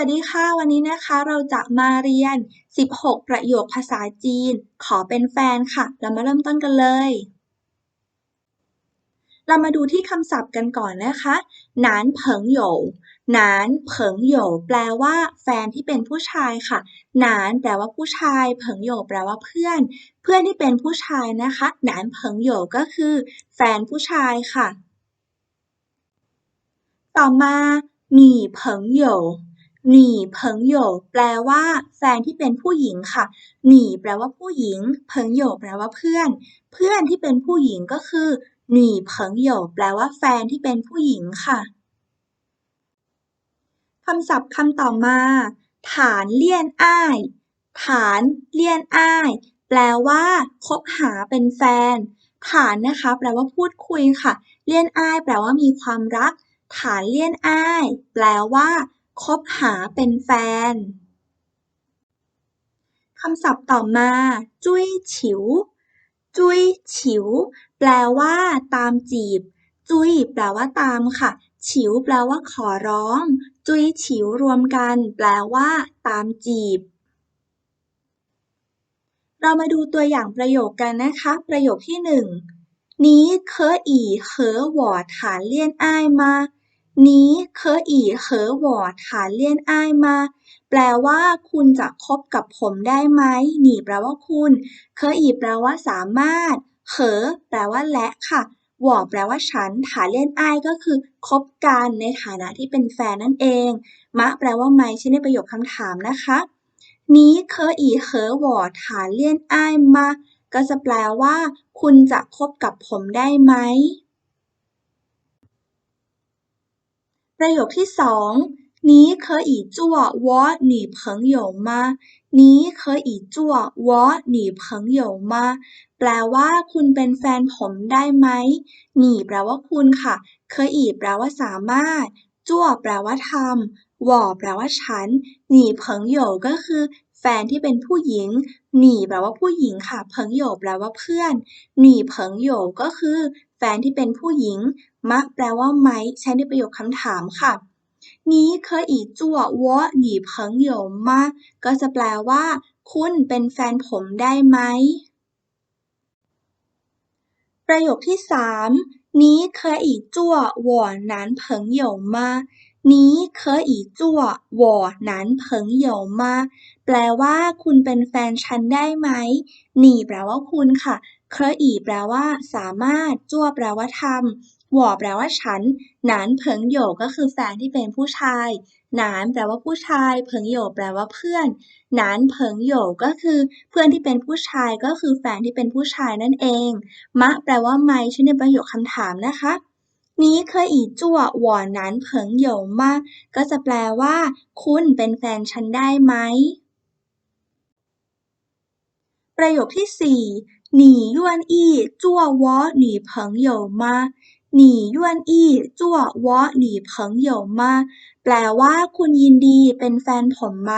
วัสดีค่ะ วันนี้นะคะเราจะมาเรียน 16 ประโยคภาษาจีน ขอเป็นแฟนค่ะ เรามาเริ่มต้นกันเลย เรามาดูที่คำศัพท์กันก่อนนะคะหนานเผิงโหยหนานเผิงโหยแปลว่า แฟนที่เป็นผู้ชายค่ะหนานแปลว่าผู้ชาย เผิงโหยแปลว่าเพื่อน เพื่อนที่เป็นผู้ชายนะคะหนานเผิงโหยก็คือ แฟนผู้ชายค่ะ ต่อมาหนีเผิงโหย หนีเผิงโยแปลว่าแฟนที่เป็นผู้หญิงค่ะ หนีแปลว่าผู้หญิงเผิงโยแปลว่าเพื่อน เพื่อนที่เป็นผู้หญิงก็คือหนีเผิงโยแปลว่าแฟนที่เป็นผู้หญิงค่ะคำศัพท์คำต่อมา ฐานเลี่ยนอ้าย ฐานเลี่ยนอ้าย แปลว่าคบหาเป็นแฟน ฐานนะคะ แปลว่าพูดคุยค่ะ เลี่ยนอ้าย แปลว่ามีความรัก ฐานเลี่ยนอ้าย แปลว่า คบหาเป็นแฟน คำศัพท์ต่อมา จุ้ยฉิว จุ้ยฉิว แปลว่า ตามจีบ จุ้ยแปลว่าตามค่ะ ฉิว แปลว่าขอร้อง จุ้ยฉิวรวมกัน แปลว่า ตามจีบ เรามาดูตัวอย่างประโยคกันนะคะ ประโยคที่หนึ่งนี้เคออีเคอหวอดฐานเลี่ยนอ้ายมา นี้เคอีเหอหวอฐาเลี่ยนอ้ายมา แปลว่าคุณจะคบกับผมได้ไหมหนี่แปลว่าคุณ เคอีแปลว่าสามารถเหอแปลว่าและค่ะหวอแปลว่าฉันฐาเลี่ยนอ้ายก็คือคบกันในฐานะที่เป็นแฟนนั่นเอง มะแปลว่าไม่ใช่ในประโยคคำถามนะคะ นี้เคอีเหอหวอฐาเลี่ยนอ้ายมา ก็จะแปลว่า คุณจะคบกับผมได้ไหม ประโยคที่สองนี้可以做我女朋友吗นี้可以做我女朋友吗แปลว่า คุณเป็นแฟนผมได้ไหมหนีแปลว่าคุณค่ะเคยอีแปลว่าสามารถจั่วแปลว่าทำหว่อแปลว่าฉันหนีเพิงโยก็คือ แฟนที่เป็นผู้หญิงหนีแปลว่าผู้หญิงค่ะ เพิงโยแปลว่าเพื่อนหนีเพิงโยก็คือ แฟนที่เป็นผู้หญิง มะแปลว่าไหม ใช้ในประโยคคำถามค่ะนี้เคยอีจั่ววอหนีเพิงโยมาก็จะแปลว่า คุณเป็นแฟนผมได้ไหม ประโยคที่สามนี้เคยอีจั่ววอหนานเพิงโยมานี้เคยอีจั่ววอหนานเพิงโยมา แปลว่าคุณเป็นแฟนฉันได้ไหมหนีแปลว่าคุณค่ะ เคยอีแปลว่าสามารถ จั่วแปลว่าทำหว่อแปลว่าฉัน หนานเผิงโยก็คือแฟนที่เป็นผู้ชาย หนานแปลว่าผู้ชาย เผิงโยแปลว่าเพื่อน หนานเผิงโยก็คือเพื่อนที่เป็นผู้ชายก็คือแฟนที่เป็นผู้ชายนั่นเอง มะ แปลว่าไม่ใช่ในประโยคคำถามนะคะนี้เคยอีจั่วหว่อหนานเผิงโหยมาก็จะแปลว่า คุณเป็นแฟนฉันได้ไหม ประโยคที่สี่ 你愿意做我女朋友吗หนียวนอี้จั่ววอหนีเพิงเหยวมา แปลว่า คุณยินดีเป็นแฟนผมไหม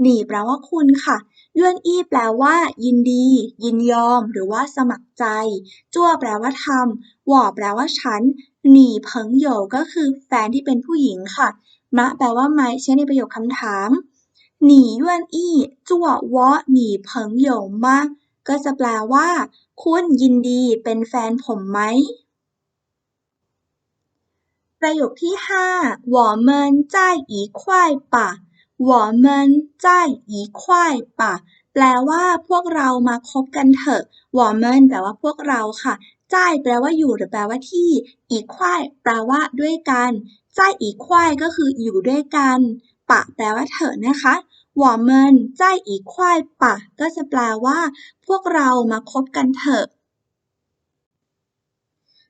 หนีแปลว่าคุณค่ะยวนอี้แปลว่า ยินดี ยินยอม หรือว่าสมัครใจ จั่วแปลว่าทำวอแปลว่าฉัน หนีเพิงเหยวก็คือแฟนที่เป็นผู้หญิงค่ะ มะแปลว่าไหมใช้ในประโยคคำถาม หนียวนอี้จั่ววอหนีเพิงเหยวมา ก็จะแปลว่า คุณยินดีเป็นแฟนผมไหมประโยคที่ห้า我们在一块吧我们在一块吧แปลว่า พวกเรามาคบกันเถอะ我们แปลว่าพวกเราค่ะใจแปลว่าอยู่หรือแปลว่าที่ อีกควายแปลว่าด้วยกันใจอีกควายก็คืออยู่ด้วยกัน ปะแปลว่าเถอะนะคะ 我们在一块吧ก็จะแปลว่า พวกเรามาคบกันเถอะ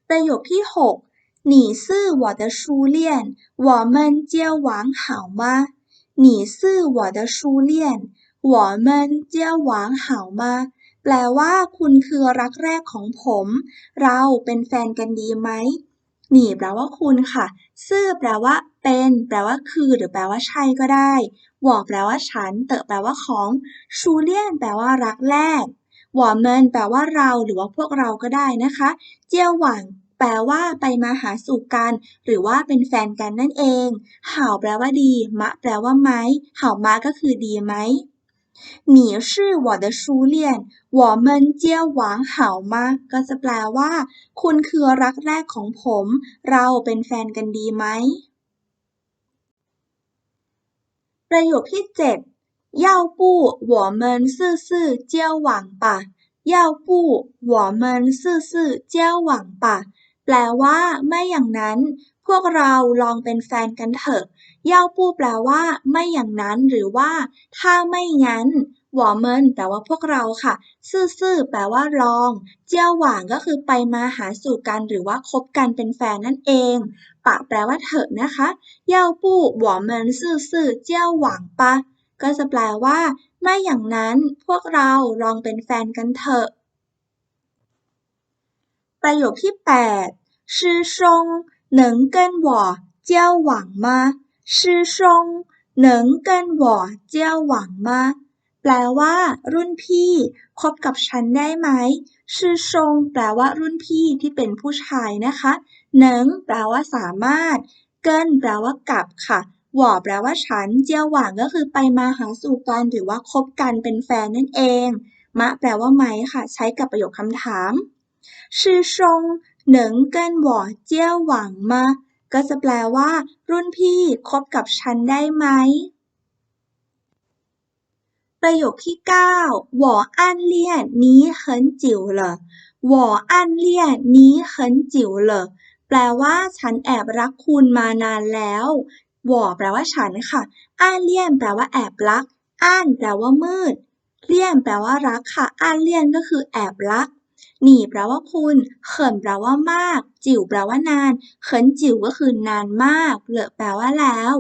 ประโยคที่หก你是我的初恋，我们交往好吗？你是我的初恋，我们交往好吗？แปลว่า คุณคือรักแรกของผม เราเป็นแฟนกันดีไหม หนี่แปลว่าคุณค่ะ ซื่อแปลว่า เป็น แปลว่าคือ หรือแปลว่าใช่ก็ได้หว่อแปลว่าฉัน เตอแปลว่าของ ชูเลียน แปลว่ารักแรกหว่อเมินแปลว่าเราหรือว่าพวกเราก็ได้นะคะ เจียวหวังแปลว่าไปมาหาสู่กัน หรือว่าเป็นแฟนกันนั่นเอง เห่าแปลว่าดี มะ แปลว่าไหมเห่ามะก็คือดีไหม 你是我的初恋我们交往好吗ก็จะแปลว่า คุณคือรักแรกของผม เราเป็นแฟนกันดีไหม ประโยคที่เจ็ด要不我们试试交往吧要不我们试试交往吧แปลว่า ไม่อย่างนั้น พ วกเราลองเป็นแฟนกันเถอะเย่าปู้แปลว่า ไม่อย่างนั้นหรือว่า ถ้าไม่งั้นหวอเมินแปลว่าพวกเราค่ะ ซื่อๆแปลว่าลอง เจียวหว่างก็คือไปมาหาสู่กันหรือว่าคบกันเป็นแฟนนั่นเอง ปะแปลว่าเถอะนะคะเย่าปู้หวอเมินซื่อๆเจียวหว่างปะ ก็จะแปลว่า ไม่อย่างนั้นพวกเราลองเป็นแฟนกันเถอะ ประโยคที่8师兄能跟我交往吗师兄能跟我交往吗แปลว่า รุ่นพี่คบกับฉันได้ไหมชื่อชงแปลว่ารุ่นพี่ที่เป็นผู้ชายนะคะหนึ่งแปลว่าสามารถ เกินแปลว่ากับค่ะหว่อแปลว่าฉัน เจียวหว่างก็คือไปมาหาสู่กันหรือว่าคบกันเป็นแฟนนั่นเอง มะแปลว่าไหมค่ะ ใช้กับประโยคคำถามชื่อชง เหนิงเกินหว่อเจี้ยวหวังมาก็จะแปลว่า รุ่นพี่คบกับฉันได้ไหม ประโยคที่ 9หว่ออันเลี่ยนนี้เหินจิ๋วเหรอหว่ออันเลี่ยนนี้เหินจิ๋วเหรอแปลว่า ฉันแอบรักคุณมานานแล้วหว่อแปลว่าฉันค่ะอันเลี่ยนแปลว่าแอบรักอันแปลว่ามืด เลี่ยนแปลว่ารักค่ะอันเลี่ยนก็คือแอบรัก หนีแปลว่าคุณเขินแปลว่ามาก จิ๋วแปลว่านานเขินจิ๋วก็คือนานมาก เหลือแปลว่าแล้ว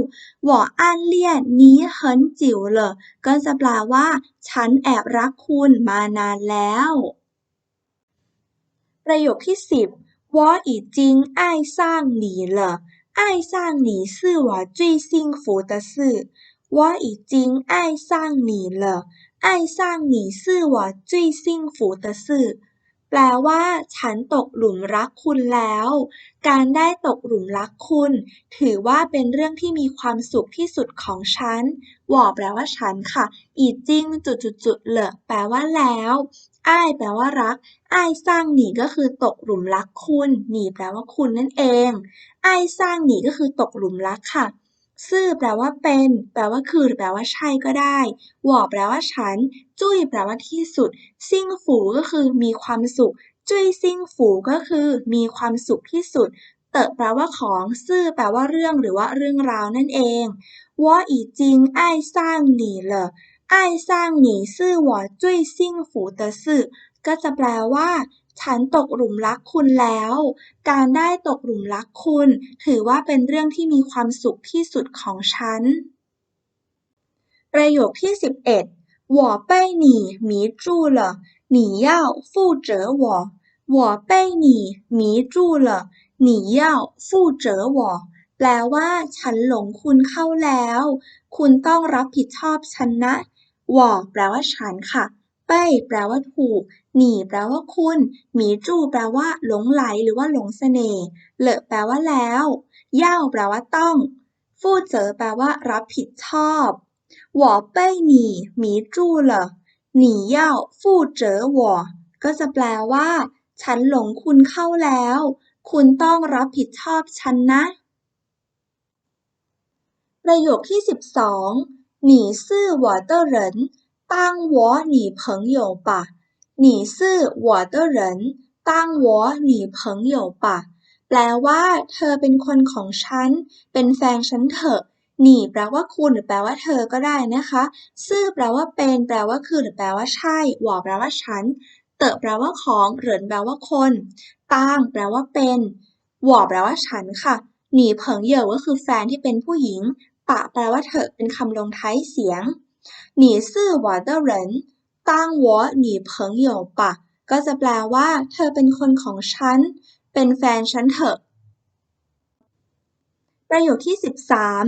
หวออันเลี่ยนนี้เขินจิ๋วเหลอก็จะแปลว่า ฉันแอบรักคุณมานานแล้ว ประโยคที่สิบ我已经爱上你了爱上你是我最幸福的事我已经爱上你了爱上你是我最幸福的事 แปลว่าฉันตกหลุมรักคุณแล้ว การได้ตกหลุมรักคุณ ถือว่าเป็นเรื่องที่มีความสุขที่สุดของฉันหวอแปลว่าฉันค่ะ อีจิ้งจุดๆเหลอแปลว่าแล้วอ้ายแปลว่ารัก อ้ายสร้างหนีก็คือตกหลุมรักคุณ หนีแปลว่าคุณนั่นเอง อ้ายสร้างหนีก็คือตกหลุมรักค่ะ ซื่อแปลว่าเป็น แปลว่าคือแปลว่าใช่ก็ได้หว่อแปลว่าฉัน จุ้ยแปลว่าที่สุด ซิ่งฝูก็คือมีความสุข จุ้ยซิ่งฝูก็คือ มีความสุขที่สุด เตอะแปลว่าของ ซื่อแปลว่าเรื่องหรือว่าเรื่องราวนั่นเองว่ออีจริงไอ้สร้างหนีเหรอไอ้สร้างหนีซื่อว่อจุ้ยซิ่งฝูเตอซื่อก็จะแปลว่า ฉันตกหลุมรักคุณแล้ว การได้ตกหลุมรักคุณ ถือว่าเป็นเรื่องที่มีความสุขที่สุดของฉัน ประโยคที่สิบเอ็ด我被你迷住了你要负责我我被你迷住了你要负责我แปลว่า ฉันหลงคุณเข้าแล้ว คุณต้องรับผิดชอบฉันนะวอแปลว่าฉันค่ะ เป้แปลว่าถูก หนีแปลว่าคุณ หมีจู้แปลว่า หลงไหลหรือว่าหลงเสน่ห์เลอะแปลว่าแล้วเย่าแปลว่าต้อง ฟู่เจอแปลว่า รับผิดชอบ我被你迷住了你要负责我ก็จะแปลว่า ฉันหลงคุณเข้าแล้ว คุณต้องรับผิดชอบฉันนะ ประโยคที่สิบสอง你是我的人 当我女朋友吧你是我的人当我女朋友吧แปลว่า เธอเป็นคนของฉัน เป็นแฟนฉันเถอะหนีแปลว่าคุณหรือแปลว่าเธอก็ได้นะคะ ซื่อแปลว่าเป็น แปลว่าคือหรือแปลว่าใช่หวอแปลว่าฉัน เตอแปลว่าของเหรินแปลว่าคนตั้งแปลว่าเป็นหวอแปลว่าฉันค่ะ หนีเผิงเหย่อก็คือแฟนที่เป็นผู้หญิง ปะแปลว่าเธอเป็นคำลงท้ายเสียง 你是我的人当我女朋友吧ก็จะแปลว่า เธอเป็นคนของฉัน เป็นแฟนฉันเถอะ ประโยคที่สิบสาม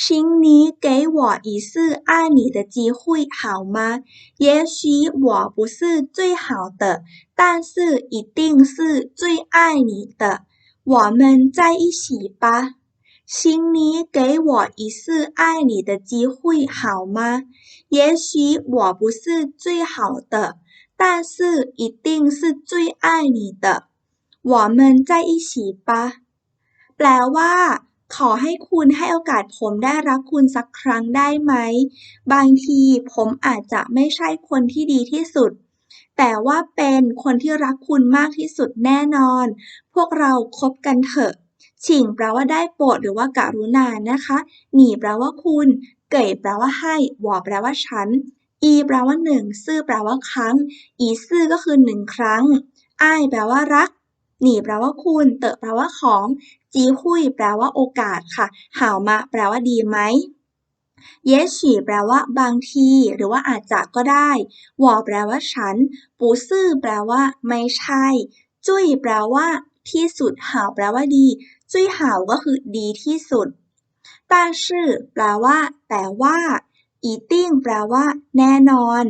请你给我一次爱你的机会好吗也许我不是最好的但是一定是最爱你的 我们在一起吧 请你给我一次爱你的机会好吗也许我不是最好的但是一定是最爱你的我们在一起吧แปลว่า ขอให้คุณให้โอกาสผมได้รักคุณสักครั้งได้ไหม บางทีผมอาจจะไม่ใช่คนที่ดีที่สุด แต่ว่าเป็นคนที่รักคุณมากที่สุดแน่นอน พวกเราคบกันเถอะ ฉิงแปลว่าได้โปรดหรือว่าการุณานะคะ หนีแปลว่าคุณ เก๋แปลว่าให้หวอแปลว่าฉัน อีแปลว่าหนึ่งซื่อแปลว่าครั้ง อีซื่อก็คือหนึ่งครั้งอ้ายแปลว่ารัก หนีแปลว่าคุณ เต๋อแปลว่าของ จีหุยแปลว่าโอกาสค่ะห่าวมาแปลว่าดีไหมเยฉีแปลว่าบางที หรือว่าอาจจะก็ได้หวอแปลว่าฉัน ปูซื่อแปลว่า ไม่ใช่ จุ้ยแปลว่า ที่สุดห่าวแปลว่าดี จุ้ยหาก็คือดีที่สุด但是แปลว่า แต่ว่าอีติ้งแปลว่า แน่นอน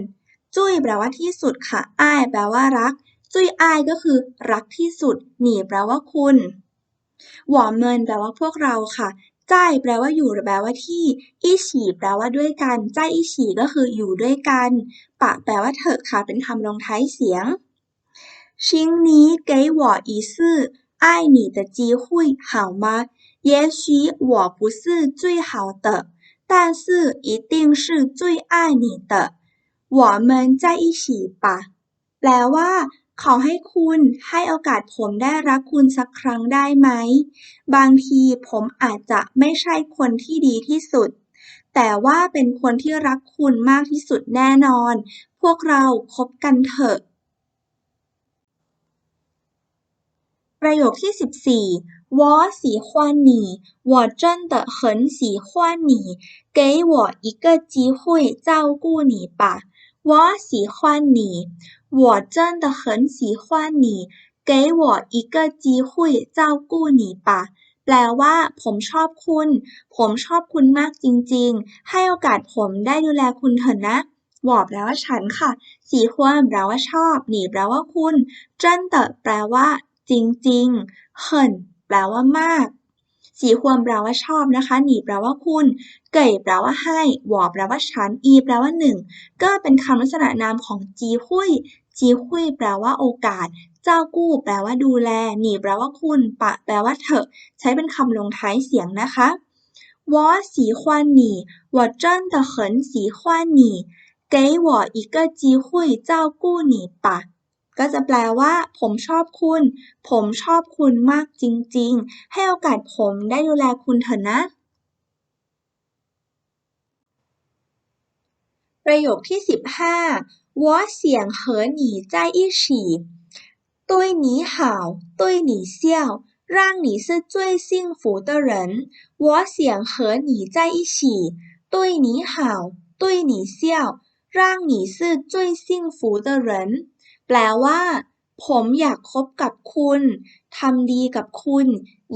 จุ้ยแปลว่าที่สุดค่ะอ้ายแปลว่ารัก จุ้ยอ้ายก็คือ รักที่สุด หนีแปลว่าคุณหวอมเมินแปลว่าพวกเราค่ะใจแปลว่าอยู่หรือแปลว่าที่ อีฉีแปลว่าด้วยกันใจอีฉีก็คืออยู่ด้วยกัน ปะแปลว่าเถอะค่ะเป็นคำลงท้ายเสียงชิงนี้เก๋หวออีซื่อ 爱你的机会好吗也许我不是最好的但是一定是最爱你的我们在一起吧แปลว่า ขอให้คุณให้โอกาสผมได้รักคุณสักครั้งได้ไหม บางทีผมอาจจะไม่ใช่คนที่ดีที่สุด แต่ว่าเป็นคนที่รักคุณมากที่สุดแน่นอน พวกเราคบกันเถอะ ประโยคที่สิบสี่我喜欢你我真的很喜欢你给我一个机会照顾你吧我喜欢你我真的很喜欢你给我一个机会照顾你吧แปลว่า ผมชอบคุณ ผมชอบคุณมากจริงๆ ให้โอกาสผมได้ดูแลคุณเถอะนะหวอแปลว่าฉันค่ะ สีฮวนแปลว่าชอบ หนีแปลว่าคุณเจิ้นเตอแปลว่า จริงๆเหินแปลว่ามาก สีฮวนแปลว่าชอบนะคะ หนีแปลว่าคุณ เก่ยแปลว่าให้หวอแปลว่าฉัน อีแปลว่าหนึ่ง ก็เป็นคำลักษณะนามของจีหุยจีหุยแปลว่าโอกาส เจ้ากู้แปลว่าดูแล หนีแปลว่าคุณ ปะแปลว่าเถอะ ใช้เป็นคำลงท้ายเสียงนะคะ我喜欢你我真的很喜欢你给我一个机会照顾你吧 ก็จะแปลว่า ผมชอบคุณ ผมชอบคุณมากจริงๆ ให้โอกาสผมได้ดูแลคุณเถอะนะ ประโยคที่สิบห้า我想和你在一起对你好对你笑让你是最幸福的人我想和你在一起对你好对你笑让你是最幸福的人 แปลว่า ผมอยากคบกับคุณ ทำดีกับคุณ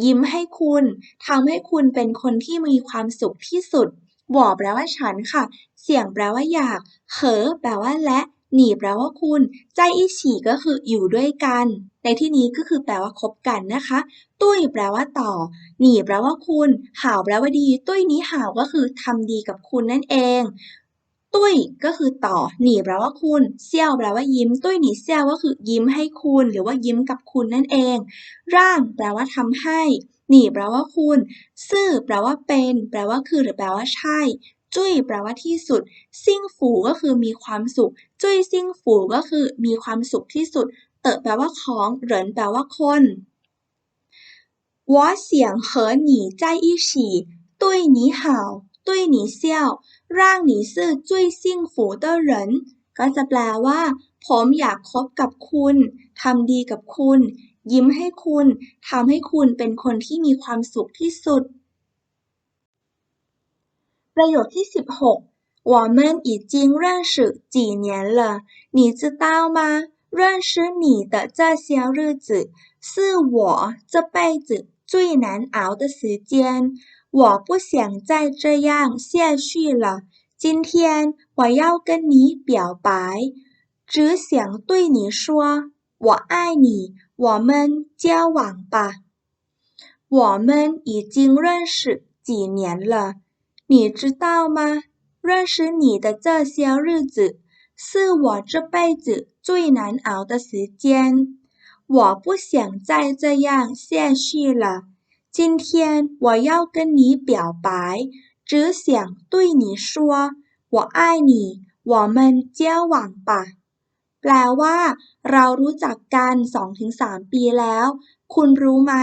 ยิ้มให้คุณ ทำให้คุณเป็นคนที่มีความสุขที่สุดหวอแปลว่าฉันค่ะ เสียงแปลว่าอยากเหอแปลว่าและ หนีแปลว่าคุณ ใจอีฉี่ก็คืออยู่ด้วยกัน ในที่นี้ก็คือแปลว่าคบกันนะคะ ตุ้ยแปลว่าต่อ หนีแปลว่าคุณ ห่าวแปลว่าดี ตุ้ยนี้ห่าวก็คือทำดีกับคุณนั่นเอง ตุ้ยก็คือต่อ หนีแปลว่าคุณ เซี่ยวแปลว่ายิ้ม ตุ้ยหนีเซี่ยวก็คือยิ้มให้คุณ หรือว่ายิ้มกับคุณนั่นเอง ร่าง แปลว่าทำให้ หนีแปลว่าคุณ ซื่อแปลว่าเป็น แปลว่าคือหรือแปลว่าใช่ จุ้ยแปลว่าที่สุด ซิ่งฝูก็คือมีความสุข จุ้ยซิ่งฝูก็คือมีความสุขที่สุด เต๋อแปลว่าของเหรินแปลว่าคน我想和你在一起对你好 对你笑让你是最幸福的人ก็จะแปลว่า ผมอยากคบกับคุณ ทำดีกับคุณ ยิ้มให้คุณ ทำให้คุณเป็นคนที่มีความสุขที่สุด ประโยคที่สิบหก我们已经认识几年了你知道吗认识你的这些日子是我这辈子最难熬的时间 我不想再这样下去了今天我要跟你表白只想对你说我爱你我们交往吧我们已经认识几年了，你知道吗？认识你的这些日子，是我这辈子最难熬的时间。我不想再这样下去了。今天我要跟你表白，只想对你说，我爱你，我们交往吧。แปลว่า เรารู้จักกันสองถึงสามปีแล้ว คุณรู้ไหม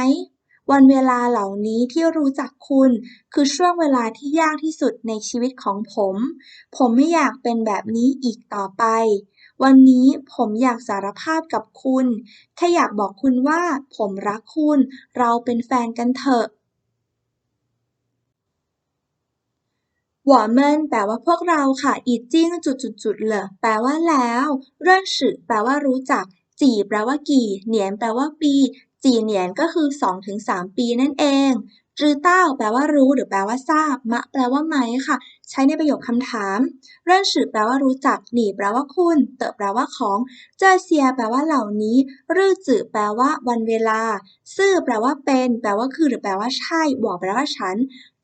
วันเวลาเหล่านี้ที่รู้จักคุณ คือช่วงเวลาที่ยากที่สุดในชีวิตของผม ผมไม่อยากเป็นแบบนี้อีกต่อไป วันนี้ผมอยากสารภาพกับคุณ แค่อยากบอกคุณว่าผมรักคุณ เราเป็นแฟนกันเถอะ我们แปลว่าพวกเราค่ะอีจิ้งจุดๆๆเลยแปลว่าแล้วเรื่อนฉือแปลว่ารู้จัก จีแปลว่ากี่ เหนียนแปลว่าปี จีเหนียนก็คือ 2-3 ปีนั่นเองจือเต้าแปลว่ารู้หรือแปลว่าทราบ มะ แปลว่าไหมค่ะ ใช้ในประโยคคำถามเรื่อนฉือแปลว่ารู้จัก หนีแปลว่าคุณ เต๋อแปลว่าของ เจ้อเซียแปลว่าเหล่านี้ รื่อจือแปลว่าวันเวลา ซื่อแปลว่าเป็น แปลว่าคือ หรือแปลว่าใช่ บอกแปลว่าฉัน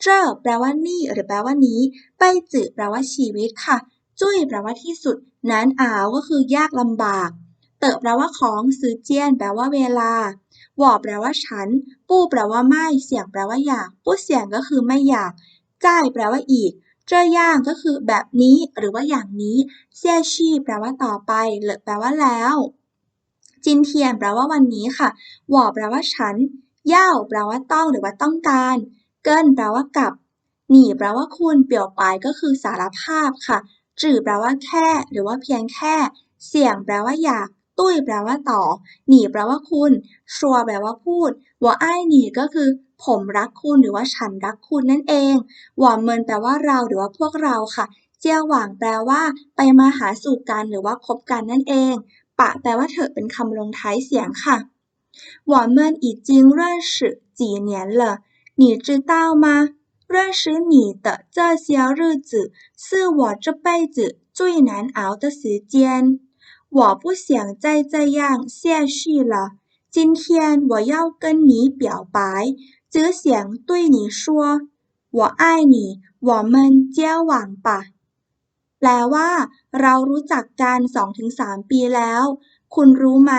เจ้อแปลว่านี่ หรือแปลว่านี้ ไปจือแปลว่าชีวิตค่ะ จุ้ยแปลว่าที่สุด นั้นอาวก็คือยากลำบาก เติบแปลว่าของซื้อเจียน แปลว่าเวลาวอแปลว่าฉัน ปู้แปลว่าไม่ เสียงแปลว่าอยาก ปู้เสียงก็คือไม่อยาก จ่ายแปลว่าอีก เจ้ย่างก็คือแบบนี้หรือว่าอย่างนี้เซี่ยชี่แปลว่าต่อไปเหลือแปลว่าแล้วจินเทียนแปลว่าวันนี้ค่ะหวอแปลว่าฉัน เย่าแปลว่าต้องหรือว่าต้องการ เกินแปลว่ากับ หนีแปลว่าคุณ เปลี่ยวไปก็คือสารภาพค่ะ จื่อแปลว่าแค่ หรือว่าเพียงแค่ เสี่ยงแปลว่าอยาก ตุ้ยแปลว่าต่อ หนีแปลว่าคุณ ชัวแปลว่าพูดหัวอ้ายหนีก็คือ ผมรักคุณหรือว่าฉันรักคุณนั่นเองหวาเมินแปลว่าเราหรือว่าพวกเราค่ะ เจียวหวางแปลว่า ไปมาหาสู่กันหรือว่าคบกันนั่นเอง ปะแปลว่าเถอะเป็นคำลงท้ายเสียงค่ะ我们已经认识几年了你知道吗认识你的这些日子是我这辈子最难熬的时间我不想再这样下去了今天我要跟你表白， 只想对你说，我爱你，我们交往吧。แปลว่า เรารู้จักกันสองถึงสามปีแล้ว คุณรู้ไหม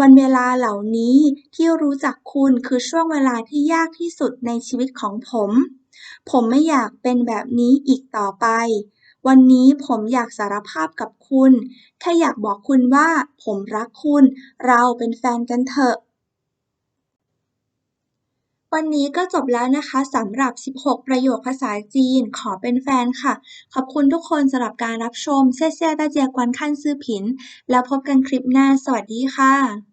วันเวลาเหล่านี้ที่รู้จักคุณคือช่วงเวลาที่ยากที่สุดในชีวิตของผม ผมไม่อยากเป็นแบบนี้อีกต่อไปวันนี้ผมอยากสารภาพกับคุณ แค่อยากบอกคุณว่า ผมรักคุณ เราเป็นแฟนกันเถอะ วันนี้ก็จบแล้วนะคะสำหรับ 16 ประโยคภาษาจีน ขอเป็นแฟนค่ะ ขอบคุณทุกคนสำหรับการรับชมเซ่เซ่ตาเจียกวนขั้นซื่อผิน แล้วพบกันคลิปหน้า สวัสดีค่ะ